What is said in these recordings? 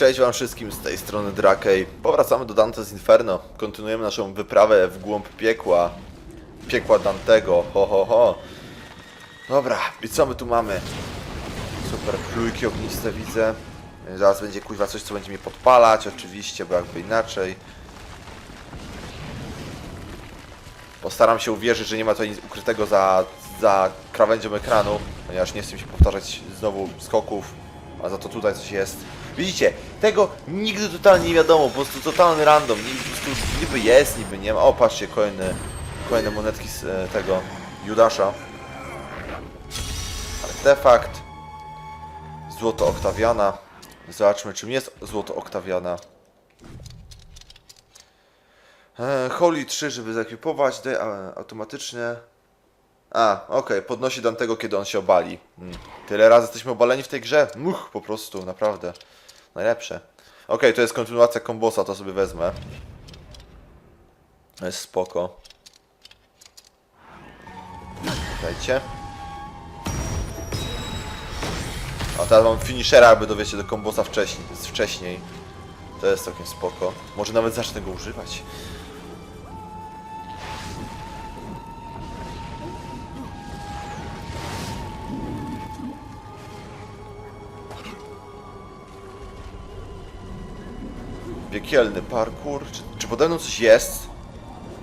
Cześć wam wszystkim z tej strony Drakej. Powracamy do Dante's Inferno. Kontynuujemy naszą wyprawę w głąb piekła. Piekła Dantego. Ho ho ho. Dobra, i co my tu mamy? Super plujki ogniste widzę. Zaraz będzie kuźwa coś, co będzie mnie podpalać, oczywiście, bo jakby inaczej. Postaram się uwierzyć, że nie ma tutaj nic ukrytego za, za krawędzią ekranu, ponieważ nie chcę mi się powtarzać znowu skoków, a za to tutaj coś jest. Widzicie, tego nigdy totalnie nie wiadomo, po prostu totalny random, prostu niby jest, niby nie ma. O, patrzcie, kolejne, kolejne monetki z e, tego Judasza. Artefakt. Złoto Oktawiana. Zobaczmy, czym jest złoto Oktawiana. E, Holy 3, żeby zaekwipować, daje a, okej, podnosi Dantego, kiedy on się obali. Mm. Tyle razy jesteśmy obaleni w tej grze. Much, po prostu, naprawdę. Najlepsze. Okej, to jest kontynuacja kombosa, to sobie wezmę. To jest spoko. Dajcie. A teraz mam finishera, jakby dowiecie do kombosa wcześniej, wcześniej. To jest całkiem spoko. Może nawet zacznę go używać. Piekielny parkour. Czy, czy pode mną coś jest?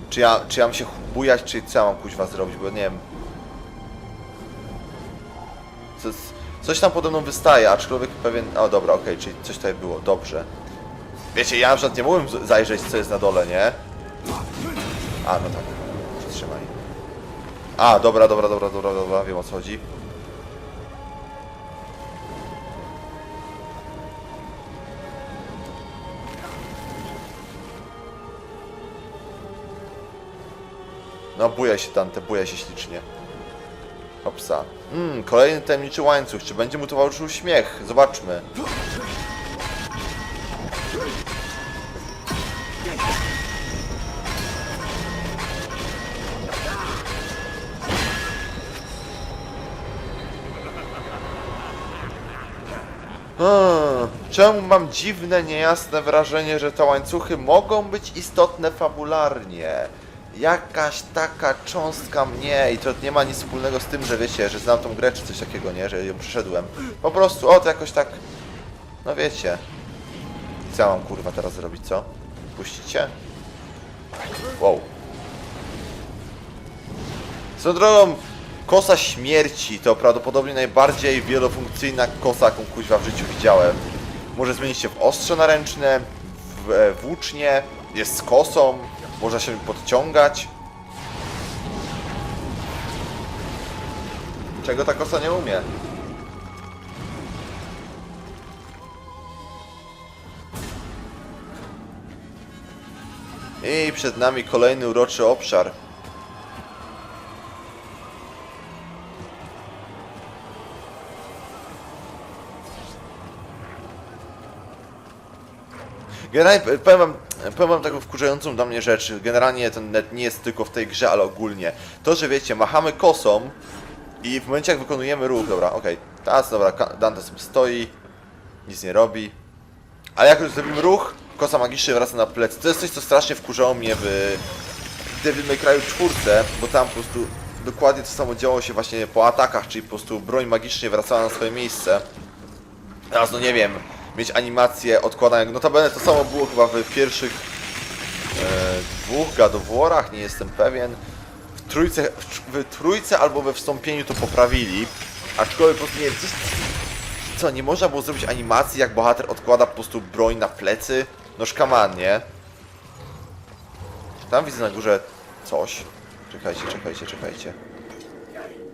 Czy ja, czy ja mam się bujać, czy co ja mam kuźwa zrobić, bo nie wiem. Coś, coś tam pode mną wystaje, aczkolwiek pewien... O dobra, okej, czyli coś tutaj było, dobrze. Wiecie, ja na przykład nie mogłem zajrzeć, co jest na dole, nie? A, no tak. Przytrzymaj. A, dobra, dobra, dobra, dobra, dobra, wiem o co chodzi. No, buja się Dante, buja się ślicznie. Hopsa. Mmm, kolejny tajemniczy łańcuch. Czy będzie mu towarzyszył śmiech? Zobaczmy. Hmm, czemu mam dziwne, niejasne wrażenie, że te łańcuchy mogą być istotne fabularnie? Jakaś taka cząstka mnie i to nie ma nic wspólnego z tym, że wiecie, że znam tą grę czy coś takiego, nie? Że ją przeszedłem. Po prostu, o to jakoś tak, no wiecie. Co ja mam kurwa teraz zrobić, co? Puścicie? Wow. Swoją drogą, kosa śmierci to prawdopodobnie najbardziej wielofunkcyjna kosa, jaką kuźwa w życiu widziałem. Może zmienić się w ostrze naręczne, w e, włócznie, jest z kosą, można się podciągać. Czego ta kosa nie umie? I przed nami kolejny uroczy obszar. Generalnie powiem wam, powiem taką wkurzającą dla mnie rzecz. Generalnie ten net nie jest tylko w tej grze, ale ogólnie. To, że wiecie, machamy kosą i w momencie jak wykonujemy ruch, dobra, okej, teraz dobra, Dante sobie stoi, nic nie robi. Ale jak już zrobimy ruch, kosa magicznie wraca na plecy. To jest coś, co strasznie wkurzało mnie w Devil May Cry 4, bo tam po prostu dokładnie to samo działo się właśnie po atakach, czyli po prostu broń magicznie wracała na swoje miejsce. Teraz no nie wiem, mieć animację odkładania. Notabene to samo było chyba w pierwszych e, dwóch War'ach, nie jestem pewien. W trójce, w, w trójce albo we wstąpieniu to poprawili, aczkolwiek po prostu nie coś, co, nie można było zrobić animacji, jak bohater odkłada po prostu broń na plecy? No szkaman, nie? Tam widzę na górze coś. Czekajcie, czekajcie, czekajcie.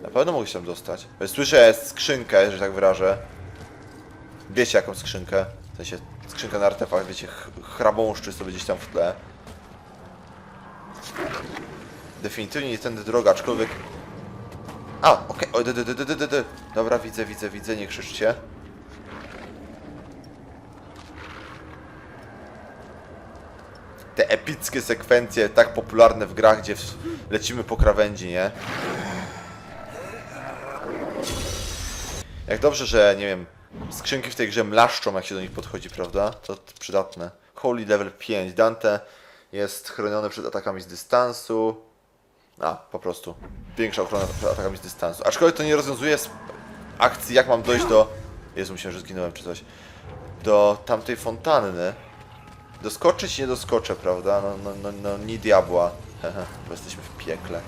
Na pewno mogę się tam dostać. Słyszę skrzynkę, że tak wyrażę. Wiecie jaką skrzynkę? W sensie skrzynkę na artefakt, wiecie, ch chrabąszczy sobie gdzieś tam w tle. Definitywnie nie tędy droga, aczkolwiek... A, okej, okay. dy, dy, dy, dy, dy. Dobra, widzę, widzę, widzę, nie krzyczcie. Te epickie sekwencje, tak popularne w grach, gdzie lecimy po krawędzi, nie? Jak dobrze, że, nie wiem, Skrzynki w tej grze mlaszczą, jak się do nich podchodzi, prawda? To przydatne. Holy Level 5. Dante jest chroniony przed atakami z dystansu. A, po prostu. Większa ochrona przed atakami z dystansu. Aczkolwiek to nie rozwiązuje akcji, jak mam dojść do... Jezu, myślałem, że zginąłem czy coś. Do tamtej fontanny. Doskoczyć nie doskoczę, prawda? No, no, no, no ni diabła. Hehe, bo jesteśmy w piekle.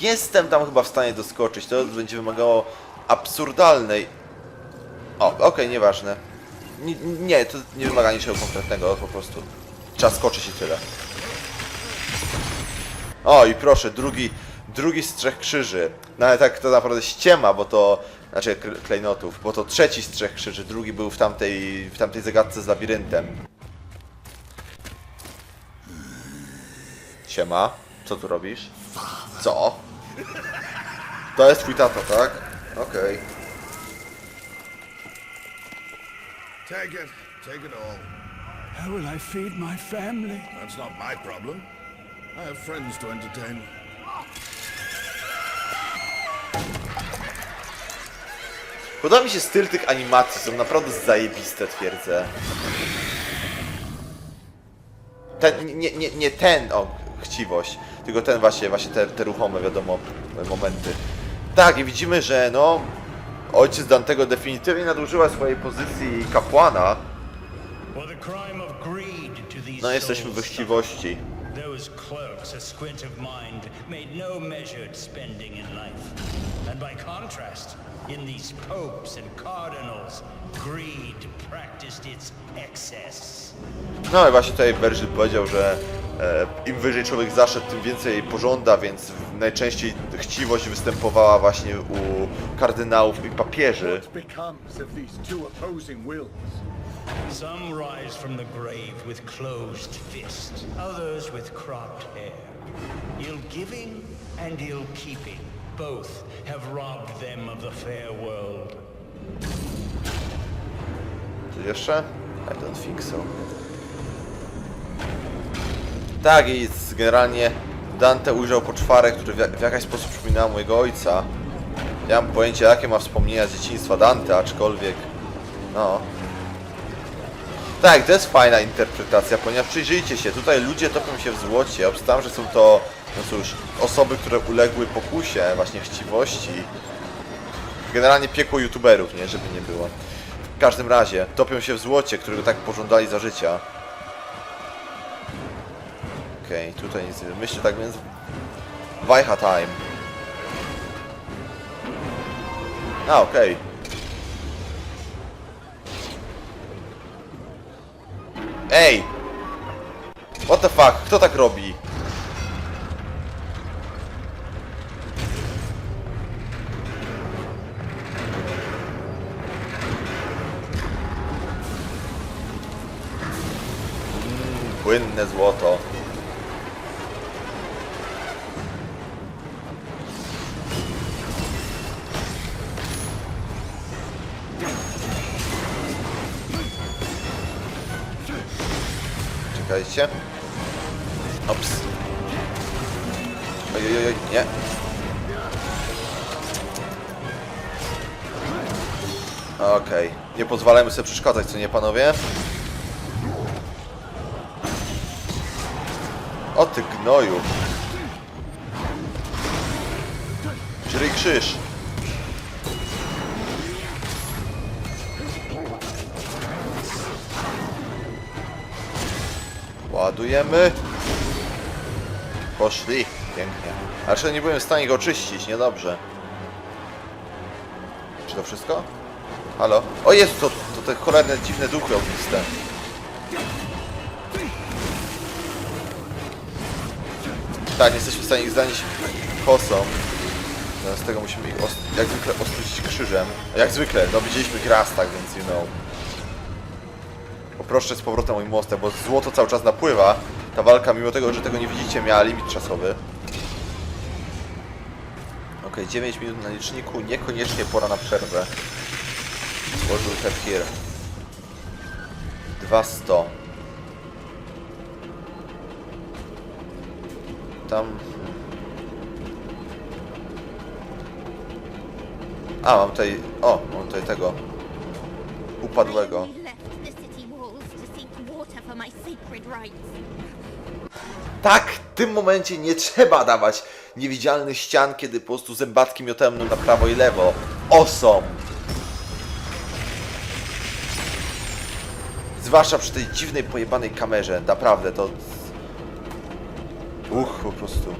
Jestem tam chyba w stanie doskoczyć. To będzie wymagało absurdalnej. O, okej, nieważne. Nie, nie, to nie wymaga niczego konkretnego, po prostu. Trzeba skoczyć i tyle. O, i proszę, drugi, drugi z trzech krzyży. No ale tak to naprawdę ściema, bo to. Znaczy kl- klejnotów, bo to trzeci z trzech krzyży, drugi był w tamtej, w tamtej zagadce z labiryntem. Siema, co tu robisz? Co? To jest twój tata, tak? Okej. Take it. Take it all. How will I feed my family? That's not my problem. I have friends to entertain. Podoba mi się styl tych animacji, są naprawdę zajebiste, twierdzę. Ten, nie, nie, nie ten, o, chciwość, tylko ten właśnie, właśnie te, te ruchome, wiadomo, momenty. Tak, i widzimy, że no, ojciec Dantego definitywnie nadużyła swojej pozycji kapłana. No, jesteśmy we souls chciwości. Those clerks, a squint of mind, made no measured spending in life. And by contrast, in these popes and cardinals, greed practiced its excess. No i właśnie tutaj Virgil powiedział, że e, im wyżej człowiek zaszedł, tym więcej pożąda, więc najczęściej chciwość występowała właśnie u kardynałów i papieży. What becomes of these two opposing wills? Some rise from the grave with closed fist, others with cropped hair. Ill giving and ill keeping, both have robbed them of the fair world. Coś jeszcze? I don't think so. Tak, i generalnie Dante ujrzał poczwarę, który w jakiś sposób przypominał mojego ojca. Nie mam pojęcia, jakie ma wspomnienia z dzieciństwa Dante, aczkolwiek... Tak, to jest fajna interpretacja, ponieważ przyjrzyjcie się, tutaj ludzie topią się w złocie. Obstawiam, że są to, no cóż, osoby, które uległy pokusie właśnie chciwości. Generalnie piekło youtuberów, nie? Żeby nie było. W każdym razie, topią się w złocie, którego tak pożądali za życia. Okej, tutaj nic nie myślę, tak więc... Wajcha time. A, okej. Ej! What the fuck? Kto tak robi? Płynne złoto. Sobie przeszkadzać, co nie panowie? O ty gnoju. Czyli krzyż. Ładujemy. Poszli. Pięknie. Ale jeszcze nie byłem w stanie go oczyścić, niedobrze. Czy to wszystko? Halo? O Jezu, to, to te cholerne dziwne duchy ogniste. Tak, nie jesteśmy w stanie ich zanieść kosą. Zamiast tego musimy ich jak zwykle ostudzić krzyżem. Jak zwykle, no widzieliśmy gras, tak więc you know. Poproszę z powrotem mój mostek, bo złoto cały czas napływa. Ta walka, mimo tego, że tego nie widzicie, miała limit czasowy. Okej, 9 minut na liczniku, niekoniecznie pora na przerwę. Złożył have here. 200. Tam... A, mam tutaj... O, mam tutaj tego... Upadłego. Tak, w tym momencie nie trzeba dawać niewidzialnych ścian, kiedy po prostu zębatki miotają nam na prawo i lewo. Awesome! Zwłaszcza przy tej dziwnej, pojebanej kamerze. Naprawdę, to... Uch, po prostu.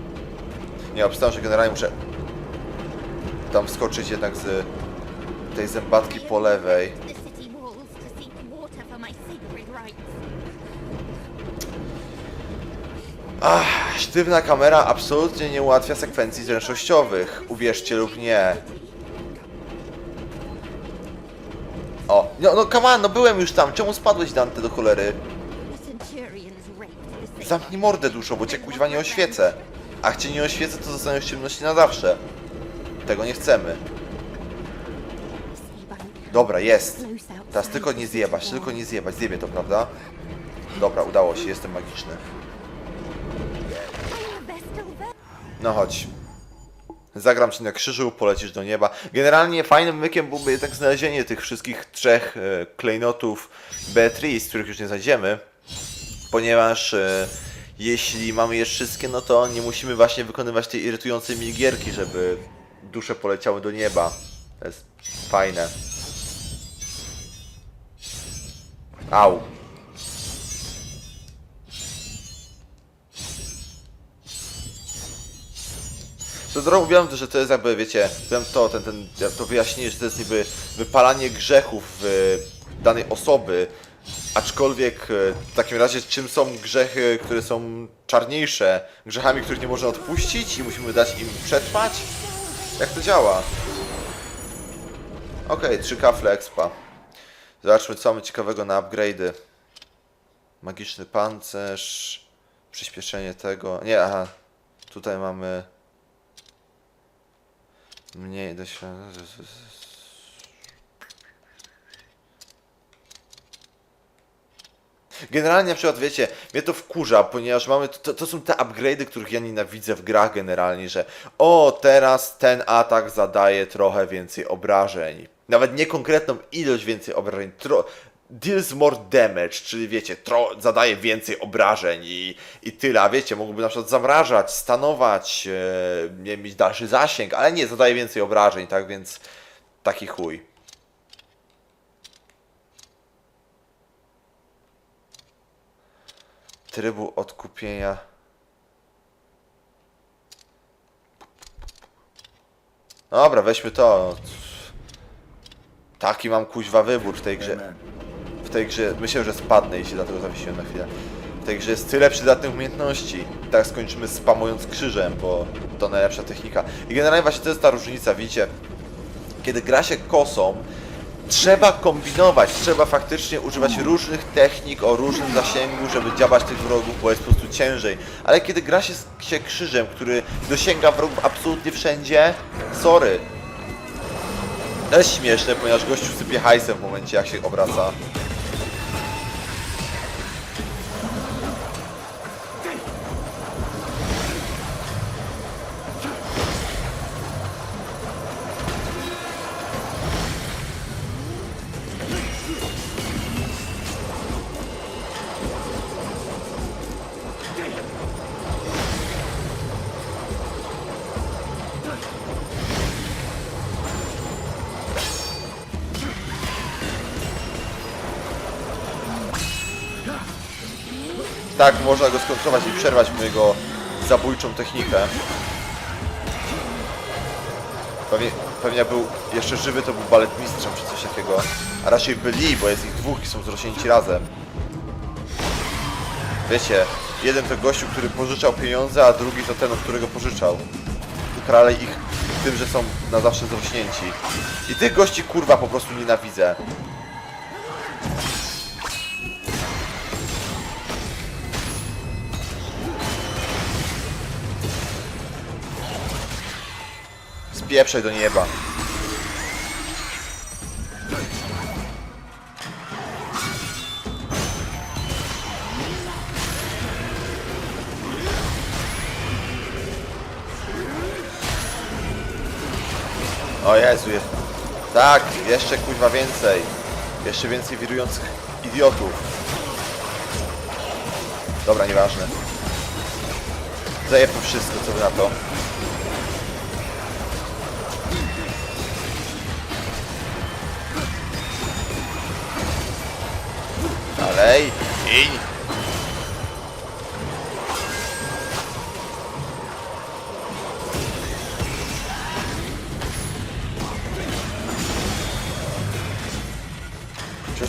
Nie, obstawiam, że generalnie muszę tam wskoczyć jednak z tej zębatki po lewej. Rites. Sztywna kamera absolutnie nie ułatwia sekwencji zręcznościowych, uwierzcie lub nie. O, no, no come on, no byłem już tam, czemu spadłeś Dante do cholery? Zamknij mordę duszo, bo cię kuźwa nie oświecę. A cię nie oświecę, to zostaniesz w ciemności na zawsze. Tego nie chcemy. Dobra, jest. Teraz tylko nie zjebać, tylko nie zjebać. Zjebie to, prawda? Dobra, udało się, jestem magiczny. No chodź. Zagram ci na krzyżu, polecisz do nieba. Generalnie fajnym mykiem byłoby jednak znalezienie tych wszystkich trzech e, klejnotów Beatrice, których już nie znajdziemy. Ponieważ e, jeśli mamy je wszystkie, no to nie musimy właśnie wykonywać tej irytującej minigierki, żeby dusze poleciały do nieba. To jest fajne. Au. Drogą wiem, że to jest jakby, wiecie, wiem to, ten, ten, to wyjaśnienie, że to jest niby wypalanie grzechów danej osoby, aczkolwiek y, w takim razie czym są grzechy, które są czarniejsze? Grzechami, których nie można odpuścić i musimy dać im przetrwać? Jak to działa? Okej, trzy kafle expa. Zobaczmy, co mamy ciekawego na upgrade'y. Magiczny pancerz, przyspieszenie tego. Nie, aha. Tutaj mamy mniej doświadczenia. Generalnie na przykład wiecie, mnie to wkurza, ponieważ mamy, to, to są te upgrade'y, których ja nienawidzę w grach generalnie, że o, teraz ten atak zadaje trochę więcej obrażeń. Nawet nie konkretną ilość więcej obrażeń, tro, deals more damage, czyli wiecie, tro, zadaje więcej obrażeń i, i tyle, a wiecie, mógłby na przykład zamrażać, stanować, e, nie mieć dalszy zasięg, ale nie, zadaje więcej obrażeń, tak więc taki chuj. trybu odkupienia. Dobra, weźmy to. Taki mam kuźwa wybór w tej grze. W tej grze myślę, że spadnę i się dlatego zawiesiłem na chwilę. W tej grze jest tyle przydatnych umiejętności. I tak skończymy spamując krzyżem, bo to najlepsza technika. I generalnie właśnie to jest ta różnica, widzicie? Kiedy gra się kosą, trzeba kombinować, trzeba faktycznie używać różnych technik o różnym zasięgu, żeby działać tych wrogów, bo jest po prostu ciężej. Ale kiedy gra się, się krzyżem, który dosięga wrogów absolutnie wszędzie, sorry. To jest śmieszne, ponieważ gościu sypie hajsem w momencie jak się obraca. Tak, można go skontrować i przerwać mu jego zabójczą technikę. Pewnie, pewnie był jeszcze żywy, to był baletmistrzem czy coś takiego. A raczej byli, bo jest ich dwóch i są zrośnięci razem. Wiecie, jeden to gościu, który pożyczał pieniądze, a drugi to ten, od którego pożyczał. Ukarali ich tym, że są na zawsze zrośnięci. I tych gości kurwa po prostu nienawidzę. Pieprzaj do nieba. O Jezu, jest... Tak, jeszcze kuźwa więcej. Jeszcze więcej wirujących idiotów. Dobra, nieważne. Zajebmy wszystko, co by na to.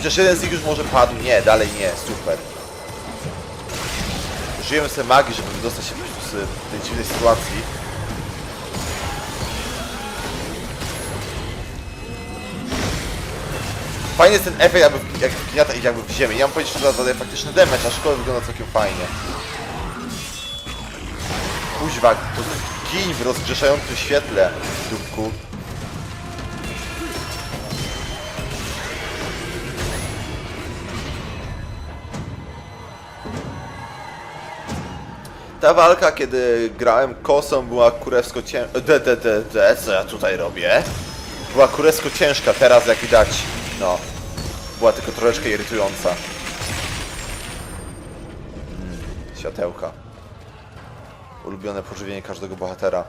Chociaż jeden z nich już może padł? Nie, dalej nie, super. Użyjemy sobie magii, żeby wydostać się z tej dziwnej sytuacji. Fajny jest ten efekt, jakby, jak gniata idzie jakby w ziemię. Nie mam powiedzieć, że zadaje faktyczny damage, a szkoła wygląda całkiem fajnie. Kuźwa, to gin w rozgrzeszającym świetle, dupku. Ta walka, kiedy grałem kosą, była kurewsko ciężka. De, de, de, de, co ja tutaj robię? Była kurewsko ciężka, teraz jak widać, no, była tylko troszeczkę irytująca. Mm, światełka. Ulubione pożywienie każdego bohatera.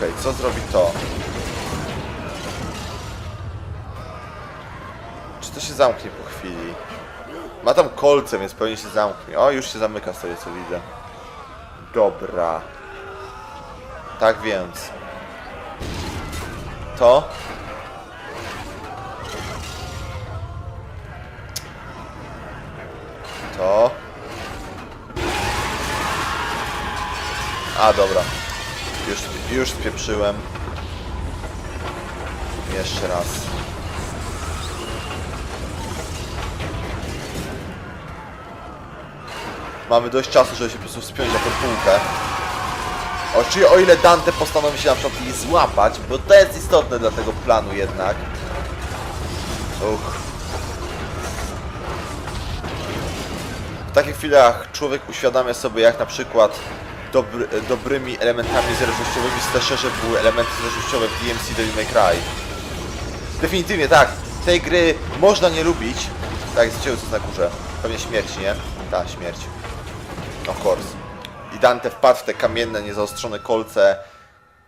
Okej, co zrobi to? Czy to się zamknie po chwili? Ma tam kolce, więc pewnie się zamknie. O, już się zamyka z co widzę. Dobra. Tak więc. To. To. A, dobra. Już, spieprzyłem. Jeszcze raz. Mamy dość czasu, żeby się po prostu wspiąć na tę półkę. O, czyli o ile Dante postanowi się na przykład jej złapać, bo to jest istotne dla tego planu jednak. Uch. W takich chwilach człowiek uświadamia sobie, jak na przykład dobry, dobrymi elementami zręcznościowymi w Slasherze były elementy zręcznościowe w DMC Devil May Cry. Definitywnie tak, tej gry można nie lubić. Tak, jest na górze. Pewnie śmierć, nie? Tak, śmierć. Of course. I Dante wpadł w te kamienne, niezaostrzone kolce,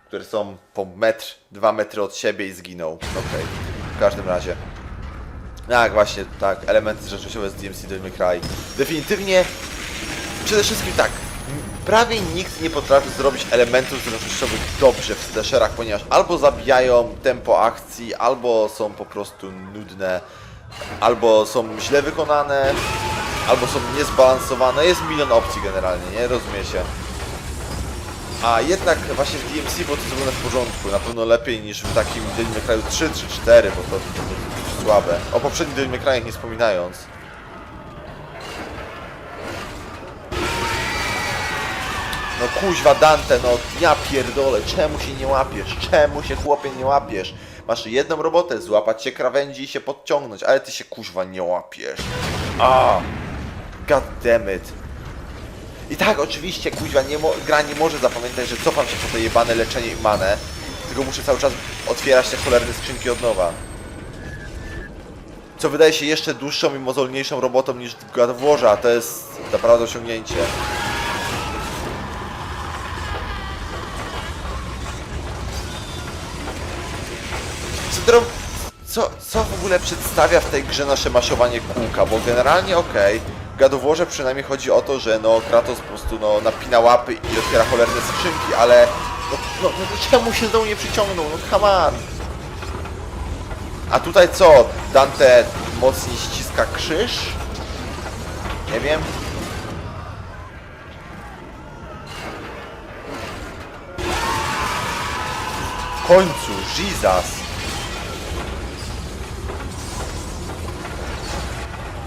które są po metr, dwa metry od siebie i zginął. Okej, w każdym razie. Tak, właśnie, tak, elementy zręcznościowe z DMC Devil May Cry. Definitywnie, przede wszystkim tak, prawie nikt nie potrafi zrobić elementów zręcznościowych dobrze w slasherach, ponieważ albo zabijają tempo akcji, albo są po prostu nudne, albo są źle wykonane, albo są niezbalansowane. Jest milion opcji generalnie, nie? Rozumie się. A jednak właśnie w DMC było to zrobione w porządku, na pewno lepiej niż w takim Devil May Cry 3 czy 4, bo to, to, to, to słabe. O poprzednim Devil Cry nie wspominając. No kuźwa Dante, no ja pierdolę, czemu się nie łapiesz? Czemu się chłopie nie łapiesz? Masz jedną robotę, złapać się krawędzi i się podciągnąć, ale ty się kuźwa nie łapiesz. A, god damn it. I tak, oczywiście, kuźwa, nie gra nie może zapamiętać, że cofam się po to jebane leczenie i manę, tylko muszę cały czas otwierać te cholerne skrzynki od nowa. Co wydaje się jeszcze dłuższą i mozolniejszą robotą niż God a to jest naprawdę osiągnięcie. Co, co w ogóle przedstawia w tej grze nasze maszowanie kółka? Bo generalnie okej, of Warze przynajmniej chodzi o to, że no Kratos po prostu no, napina łapy i otwiera cholerne skrzynki, ale no, no, no to czemu się do nie przyciągnął? No come on! A tutaj co? Dante mocniej ściska krzyż? Nie wiem. Końcu, Jesus!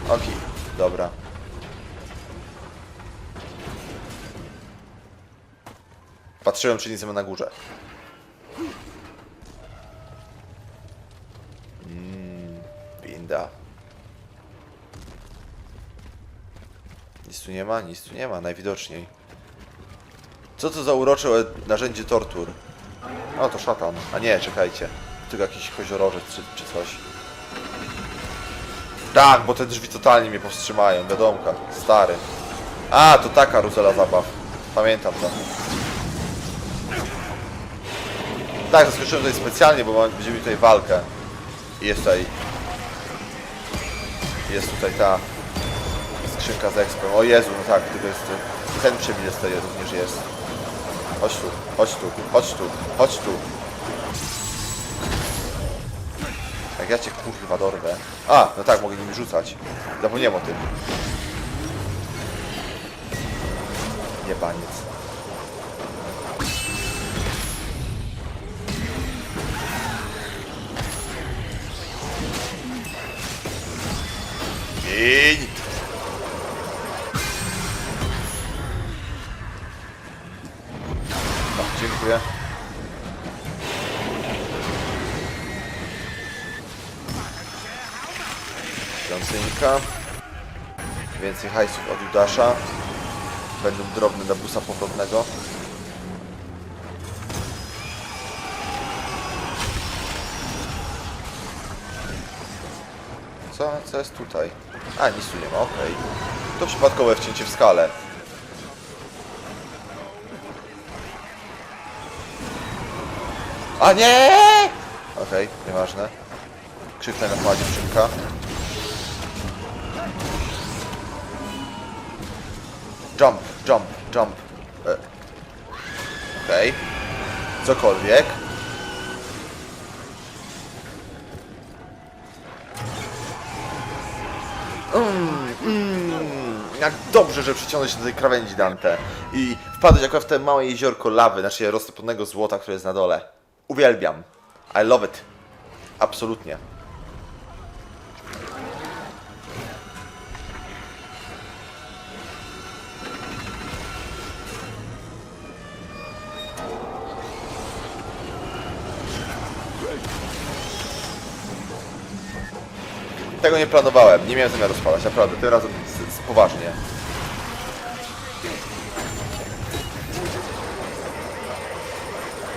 Okej, dobra. Patrzyłem, czy nic nie ma na górze. winda. Nic tu nie ma? Nic tu nie ma, najwidoczniej. Co to za urocze narzędzie tortur? O, to szatan. A nie, czekajcie. Tylko jakiś koziorożec czy, czy coś. Tak, bo te drzwi totalnie mnie powstrzymają, wiadomka. Stary. A, to ta karuzela zabaw. Pamiętam to. Tak, zaskoczyłem tutaj specjalnie, bo będziemy tutaj walkę. I jest tutaj... Jest tutaj ta skrzynka z expem. O Jezu, no tak, tylko jest... Ten przebieg tutaj również jest. Chodź tu, chodź tu, chodź tu, chodź tu. Jak ja cię kurwa dorwę. A, no tak, mogę nimi rzucać. Zapomniałem o tym. Jebaniec. Gień! Hajsów od Judasza. Będą drobne dla busa powrotnego. Co? Co jest tutaj? A, nic tu nie ma, okej. To przypadkowe wcięcie w skalę. A nie! Okej, nieważne. Krzyknę na mała dziewczynka. Jump, jump, jump. E. Okej. Cokolwiek. Mm, jak dobrze, że przyciągnąć się do tej krawędzi Dante i wpadać akurat w te małe jeziorko lawy, znaczy roztopionego złota, które jest na dole. Uwielbiam. I love it. Absolutnie. Tego nie planowałem, nie miałem zamiaru spalać, naprawdę, tym razem z, z poważnie.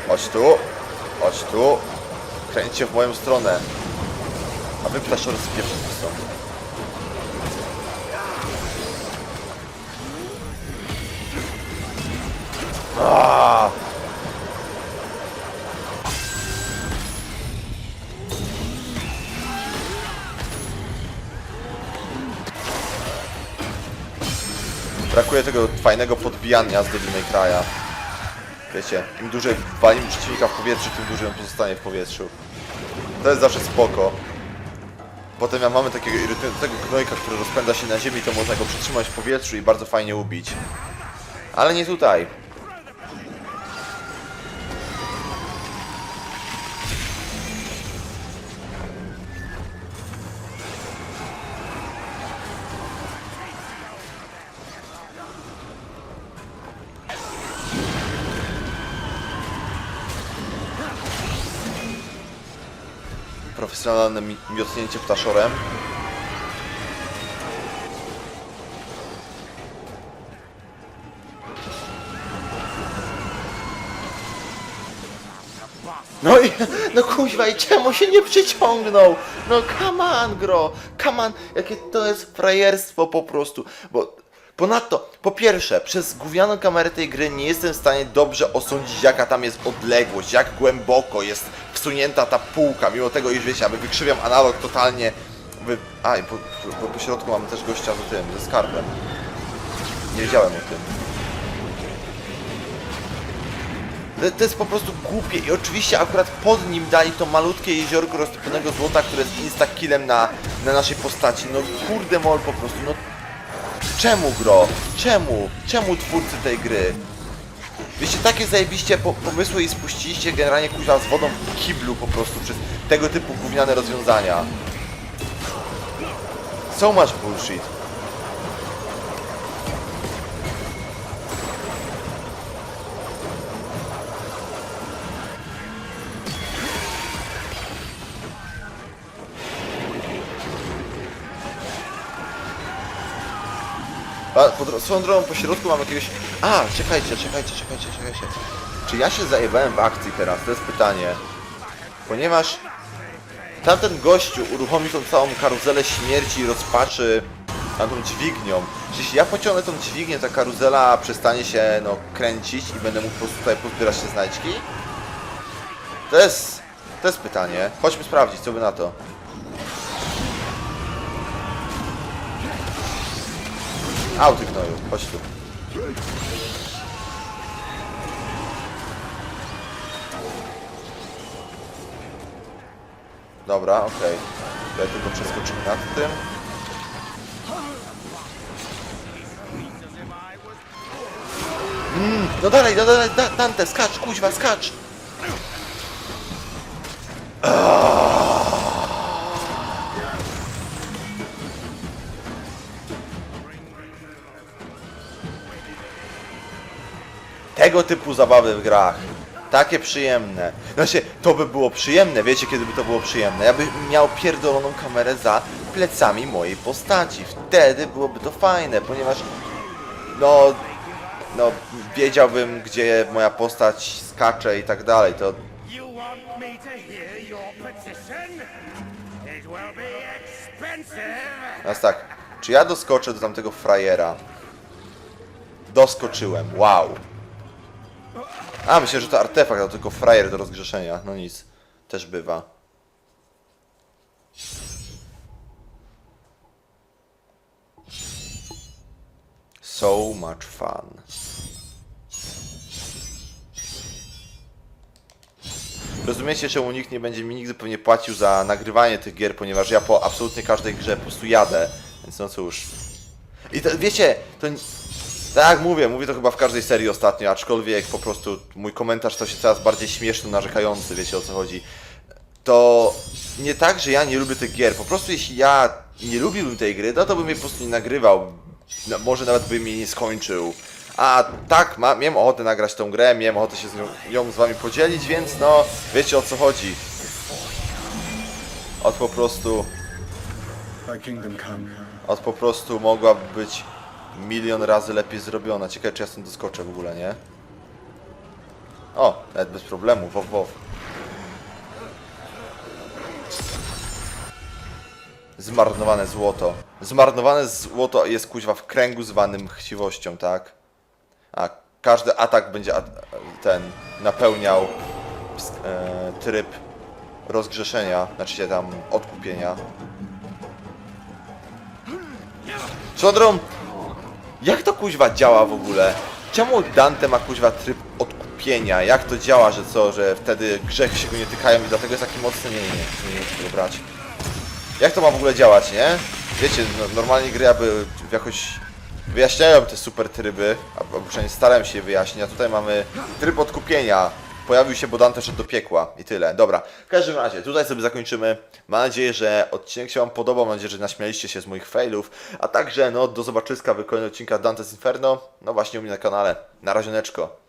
Chodź tu, chodź tu, kręćcie w moją stronę. A wy ptaszory spieprzcie stąd. Aaaa! Brakuje tego fajnego podbijania z Devil kraja. Wiecie, im dłużej walimy przeciwnika w powietrzu, tym dłużej on pozostanie w powietrzu. To jest zawsze spoko. Potem jak mamy takiego irytującego gnojka, który rozpędza się na ziemi, to można go przytrzymać w powietrzu i bardzo fajnie ubić. Ale nie tutaj. Profesjonalne mi- miotnięcie ptaszorem. No i, no kuźwa, i czemu się nie przyciągnął? No come on, gro, come on, jakie to jest frajerstwo po prostu, bo ponadto, po pierwsze, przez gównianą kamerę tej gry nie jestem w stanie dobrze osądzić, jaka tam jest odległość, jak głęboko jest wsunięta ta półka, mimo tego, iż wiecie, aby wykrzywiam analog totalnie, wy... a, i po, środku mamy też gościa z tym, ze skarbem, nie wiedziałem o tym. To- To jest po prostu głupie i oczywiście akurat pod nim dali to malutkie jeziorko roztopionego złota, które jest insta-killem na, na naszej postaci. No kurde mol po prostu, no... Czemu gro? Czemu? Czemu twórcy tej gry? Wiecie, takie zajebiście po, pomysły i spuściliście generalnie kuźwa z wodą w kiblu po prostu przez tego typu gówniane rozwiązania. So much bullshit. A, po, dro- swoją drogą po środku mam jakiegoś... A, czekajcie, czekajcie, czekajcie, czekajcie. Czy ja się zajebałem w akcji teraz? To jest pytanie. Ponieważ tamten gościu uruchomił tą całą karuzelę śmierci i rozpaczy na tą dźwignią. Czy jeśli ja pociągnę tą dźwignię, ta karuzela przestanie się no, kręcić i będę mógł po prostu tutaj pozbierać te znajdźki? To jest... To jest pytanie. Chodźmy sprawdzić, co by na to. Auty gnoju, chodź tu. Dobra, okej. Ja tylko przeskoczymy nad tym. Mm, no dalej, no dalej, da, Dante, skacz, kuźwa, skacz! Tego typu zabawy w grach. Takie przyjemne. Znaczy, to by było przyjemne, wiecie kiedy by to było przyjemne? Ja bym miał pierdoloną kamerę za plecami mojej postaci. Wtedy byłoby to fajne, ponieważ no, no wiedziałbym gdzie moja postać skacze i tak dalej. To teraz tak, czy ja doskoczę do tamtego frajera? Doskoczyłem, wow. A, myślę, że to artefakt, to tylko frajer do rozgrzeszenia. No nic, też bywa. So much fun. Rozumiecie, czemu nikt nie będzie mi nigdy pewnie płacił za nagrywanie tych gier, ponieważ ja po absolutnie każdej grze po prostu jadę. Więc no cóż. I to, wiecie, to... Tak mówię, mówię to chyba w każdej serii ostatnio, aczkolwiek po prostu mój komentarz to się coraz bardziej śmieszny, narzekający, wiecie o co chodzi. To nie tak, że ja nie lubię tych gier, po prostu jeśli ja nie lubiłbym tej gry, no to bym jej po prostu nie nagrywał. No, może nawet bym jej nie skończył. A tak, ma, miałem ochotę nagrać tą grę, miałem ochotę się z nią, ją z wami podzielić, więc no, wiecie o co chodzi. Od po prostu, od po prostu mogłaby być milion razy lepiej zrobiona. Ciekawe czy ja stąd doskoczę w ogóle, nie? O, nawet bez problemu, wow, wow. Zmarnowane złoto. Zmarnowane złoto jest kuźwa w kręgu zwanym chciwością, tak? A każdy atak będzie at ten napełniał e, tryb rozgrzeszenia, znaczy się tam odkupienia. Czodrą, jak to kuźwa działa w ogóle? Czemu Dante ma kuźwa tryb odkupienia? Jak to działa, że co, że wtedy grzechy się go nie tykają i dlatego jest taki mocny? Nie, nie, nie, nie tego brać. Jak to ma w ogóle działać, nie? Wiecie, no, normalnie gry aby jakoś wyjaśniają te super tryby, albo przynajmniej starałem się wyjaśnić, a tutaj mamy tryb odkupienia. Pojawił się, bo Dante szedł do piekła i tyle. Dobra, w każdym razie, tutaj sobie zakończymy. Mam nadzieję, że odcinek się Wam podobał, mam nadzieję, że naśmialiście się z moich failów, a także no do zobaczyska w kolejnym odcinka Dante's Inferno, no właśnie u mnie na kanale. Na razioneczko.